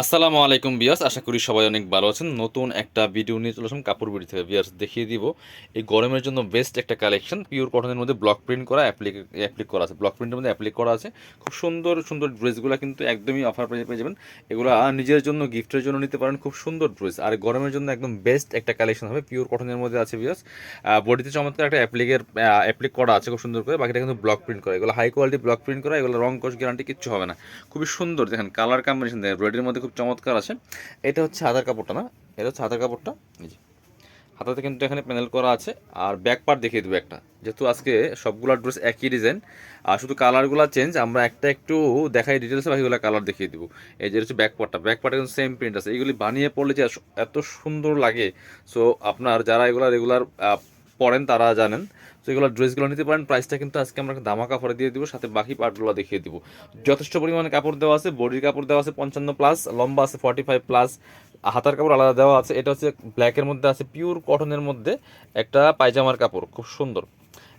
আসসালামু আলাইকুম বিয়াস আশা করি সবাই অনেক ভালো আছেন। নতুন একটা ভিডিও নিয়ে চলে আসলাম কাপড় বিড়ি থেকে। বিয়াস দেখিয়ে দিব। এই গরমের জন্য বেস্ট একটা কালেকশন পিওর কটনের মধ্যে ব্লক প্রিন্ট করা অ্যাপ্লিক অ্যাপ্লিক করা আছে। ব্লক প্রিন্টের মধ্যে অ্যাপ্লিক করা আছে। খুব সুন্দর সুন্দর ড্রেসগুলো কিন্তু একদমই অফার প্রাইসে পেয়ে যাবেন। এগুলো নিজের জন্য গিফটের জন্য নিতে পারেন। খুব সুন্দর ড্রেস। আর গরমের জন্য একদম বেস্ট একটা কালেকশন হবে পিওর কটনের মধ্যে আছে বিয়াস বডিতে চমৎকার একটা অ্যাপ্লিকের অ্যাপ্লিক করা আছে, খুব সুন্দর করে। বাকিটা কিন্তু ব্লক প্রিন্ট করা। এগুলো হাই কোয়ালিটি ব্লক প্রিন্ট করা, এগুলো রং কোষ গ্যারান্টি কিচ্ছু হবে না। খুবই সুন্দর, দেখেন কালার কম্বিনেশন দেখেন রেডের মধ্যে খুব চমৎকার আছে। এটা হচ্ছে হাতার কাপড়টা না? এটা হচ্ছে হাতার কাপড়টা? এই যে। হাতাতে কিন্তু এখানে প্যানেল করা আছে। আর ব্যাক পার্ট দেখিয়ে দেবো একটা। যেহেতু আজকে সবগুলো ড্রেস একই ডিজাইন আর শুধু কালারগুলো চেঞ্জ আমরা একটা একটু দেখাই ডিটেলসে বাকিগুলো কালার দেখিয়ে দেবো। এই যে হচ্ছে ব্যাক পার্টটা ব্যাক পার্টে কিন্তু সেম প্রিন্ট আছে। এইগুলি বানিয়ে পড়লে যে এত সুন্দর লাগে। সো আপনার যারা এগুলো রেগুলার পড়েন তারা জানেন। তো এগুলো ড্রেসগুলো নিতে পারেন প্রাইসটা কিন্তু আজকে আমরা দামা কাপড়ে দিয়ে দিব, সাথে বাকি পার্টগুলো দেখিয়ে দিব। যথেষ্ট পরিমাণে কাপড় দেওয়া আছে, বডির কাপড় দেওয়া আছে পঞ্চান্ন প্লাস লম্বা আছে ফর্টি ফাইভ প্লাস হাতার কাপড় আলাদা দেওয়া আছে। এটা হচ্ছে ব্ল্যাকের মধ্যে আছে পিওর কটনের মধ্যে একটা পায়জামার কাপড়, খুব সুন্দর।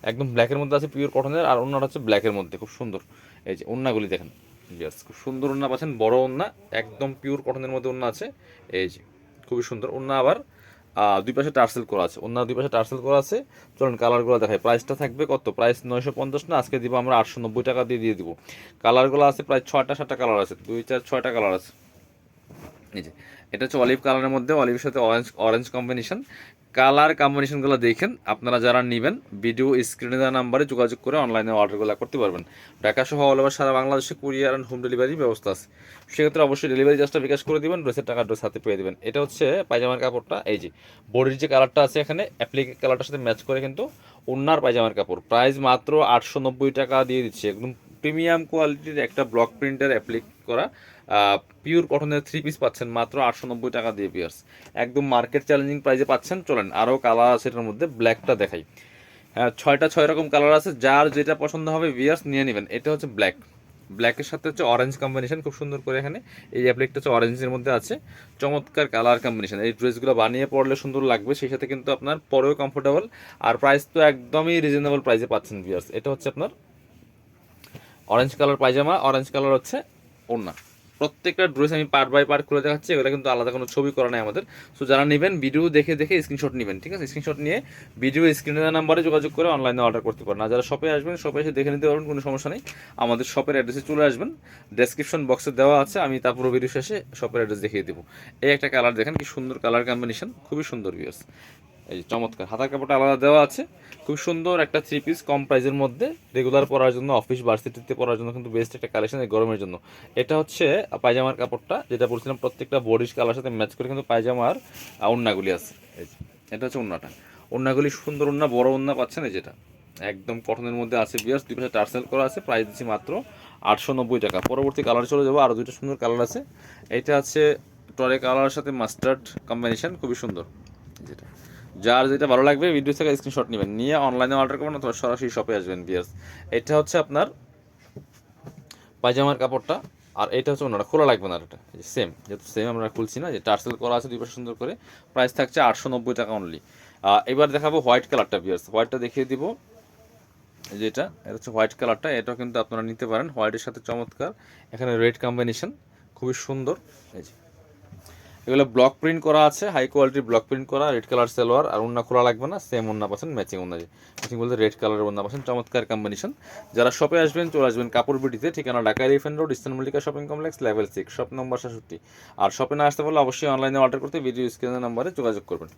একদম ব্ল্যাকের মধ্যে আছে পিওর কটনের আর অন্যটা হচ্ছে ব্ল্যাকের মধ্যে, খুব সুন্দর। এই যে ওন্নাগুলি দেখেন ইয়াস খুব সুন্দর ওন্না পাচ্ছেন, বড় ওন্না, একদম পিওর কটনের মধ্যে ওন্না আছে। এই যে, খুবই সুন্দর। ওন্না আবার দুই পাশে টার্সেল করা আছে। অন্য দুই পাশে টার্সেল করা আছে। চলুন কালারগুলো দেখাই। প্রাইসটা থাকবে কত? প্রাইস নয়শো পঞ্চাশ না? আজকে দিব আমরা আটশো নব্বই টাকা দিয়ে দিয়ে দিব। কালারগুলো আছে প্রায় ছয়টা সাতটা কালার আছে। দুই চার ছয়টা কালার আছে। এই যে, এটা হচ্ছে অলিভ কালারের মধ্যে, অলিভের সাথে অরেঞ্জ অরেঞ্জ কম্বিনেশন কালার কম্বিনেশনগুলো দেখেন, আপনারা যারা নেবেন, ভিডিও স্ক্রিনে দেওয়া নাম্বারে যোগাযোগ করে অনলাইনে অর্ডারগুলো করতে পারবেন। ঢাকা সহ অল ওভার সারা বাংলাদেশে কুরিয়ার অ্যান্ড হোম ডেলিভারি ব্যবস্থা আছে। সেক্ষেত্রে অবশ্যই ডেলিভারি চার্জটা বিকাশ করে দিবেন ড্রেসের টাকা ড্রেস হাতে পেয়ে দেবেন। এটা হচ্ছে পায়জামার কাপড়টা, এই যে, বডির যে কালারটা আছে এখানে অ্যাপ্লিক কালারটার সাথে ম্যাচ করে কিন্তু অন্যার পায়জামার কাপড়। প্রাইস মাত্র আটশো নব্বই টাকা দিয়ে দিচ্ছে, একদম প্রিমিয়াম কোয়ালিটির একটা ব্লক প্রিন্টের অ্যাপ্লিক করা পিওর কটনের থ্রি পিস পাচ্ছেন মাত্র আটশো নব্বই টাকা দিয়ে পিয়ার্স একদম মার্কেট চ্যালেঞ্জিং প্রাইসে পাচ্ছেন। চলেন, আরও কালার আছে এটার মধ্যে ব্ল্যাকটা দেখাই। হ্যাঁ ছয়টা ছয় রকম কালার আছে, যার যেটা পছন্দ হবে বিয়ার্স নিয়ে নেবেন। এটা হচ্ছে ব্ল্যাক ব্ল্যাকের সাথে হচ্ছে অরেঞ্জ কম্বিনেশন খুব সুন্দর করে এখানে। এই অ্যাপ্লিকটা হচ্ছে অরেঞ্জের মধ্যে আছে। চমৎকার কালার কম্বিনেশন এই ড্রেসগুলো বানিয়ে পড়লে সুন্দর লাগবে, সেই সাথে কিন্তু আপনার পরেও কমফোর্টেবল আর প্রাইস তো একদমই রিজনেবল প্রাইসে পাচ্ছেন বিয়ার্স এটা হচ্ছে আপনার orange colour pyjama orange colour হচ্ছে ওড়না। প্রত্যেকটা ড্রেস আমি পার্ট বাই পার্ট খুলে দেখাচ্ছি, এগুলো কিন্তু আলাদা কোনো ছবি করা নেই আমাদের। সো যারা নেবেন ভিডিও দেখে দেখে স্ক্রিনশট নেবেন, ঠিক আছে? স্ক্রিনশট নিয়ে ভিডিও স্ক্রিনের নাম্বারে যোগাযোগ করে অনলাইনে অর্ডার করতে পারেন। আর যারা শপে আসবেন শপে এসে দেখে নিতে পারবেন, কোনো সমস্যা নেই। আমাদের শপের অ্যাড্রেসে চলে আসবেন। ডেসক্রিপশন বক্সে দেওয়া আছে, আমি তারপর ভিডিও শেষে শপের অ্যাড্রেস দেখিয়ে দেবো। এই একটা কালার দেখেন, কি সুন্দর কালার কম্বিনেশন খুবই সুন্দর ভিউস এই যে চমৎকার। হাতার কাপড়টা আলাদা দেওয়া আছে। খুব সুন্দর একটা থ্রি পিস কম প্রাইসের মধ্যে। রেগুলার পরার জন্য অফিস ভার্সিটিতে পরার জন্য কিন্তু বেস্ট একটা কালেকশন এই গরমের জন্য। এটা হচ্ছে পায়জামার কাপড়টা, যেটা বলছিলাম প্রত্যেকটা বডিস কালার সাথে ম্যাচ করে কিন্তু পায়জামার উন্নাগুলি আছে। এটা হচ্ছে উন্নাটা উন্নাগুলি সুন্দর উন্না বড় উন্না পাচ্ছেন এই যেটা। একদম কটনের মধ্যে আছে বিয়ার্স দুই পাশে টার্সেল করা আছে প্রাইস দিচ্ছি মাত্র আটশো নব্বই টাকা। পরবর্তী কালার চলে যাব আরও দুইটা সুন্দর কালার আছে। এটা আছে টরে কালারের সাথে মাস্টার্ড কম্বিনেশন খুবই সুন্দর। যেটা। যার যেটা ভালো লাগবে ভিডিও থেকে স্ক্রিনশট নেবেন। নিয়ে অনলাইনে অর্ডার করবেন অথবা সরাসরি শপে আসবেন বিয়ার্স এটা হচ্ছে আপনার পায়জামার কাপড়টা, আর এটা হচ্ছে ওনারা খোলা লাগবে না এটা। সেম যেহেতু সেম আমরা খুলছি না, যে টার্সেল করা আছে দুই পাশে সুন্দর করে প্রাইস থাকছে আটশো নব্বই টাকা অনলি এবার দেখাবো হোয়াইট কালারটা বিয়ার্স হোয়াইটটা দেখিয়ে দিব। যেটা এটা হচ্ছে হোয়াইট কালারটা এটাও কিন্তু আপনারা নিতে পারেন। হোয়াইটের সাথে চমৎকার। এখানে রেড কম্বিনেশন খুবই সুন্দর। এই যে এগুলো ব্লক প্রিন্ট করা আছে হাই কোয়ালিটির ব্লক প্রিন্ট করা রেড কালার সেলোয়ার, আর অন্য খোলা লাগবে না সেম অন্য পাচ্ছেন ম্যাচিং অন্য ম্যাচিং বলতে রেড কালারের অন্য পাচ্ছেন, চমৎকার কম্বিনেশন যারা শপে আসবেন, চলে আসবেন কাপড় বিটিতে, ঠিকানা Dhaka রিফেন road eastern Mallika shopping complex level six shop number সাতষট্টি আর শপে না আসতে পারলে অবশ্যই অনলাইনে অর্ডার করতে ভিডিও স্ক্রিনের নাম্বারে যোগাযোগ করবেন।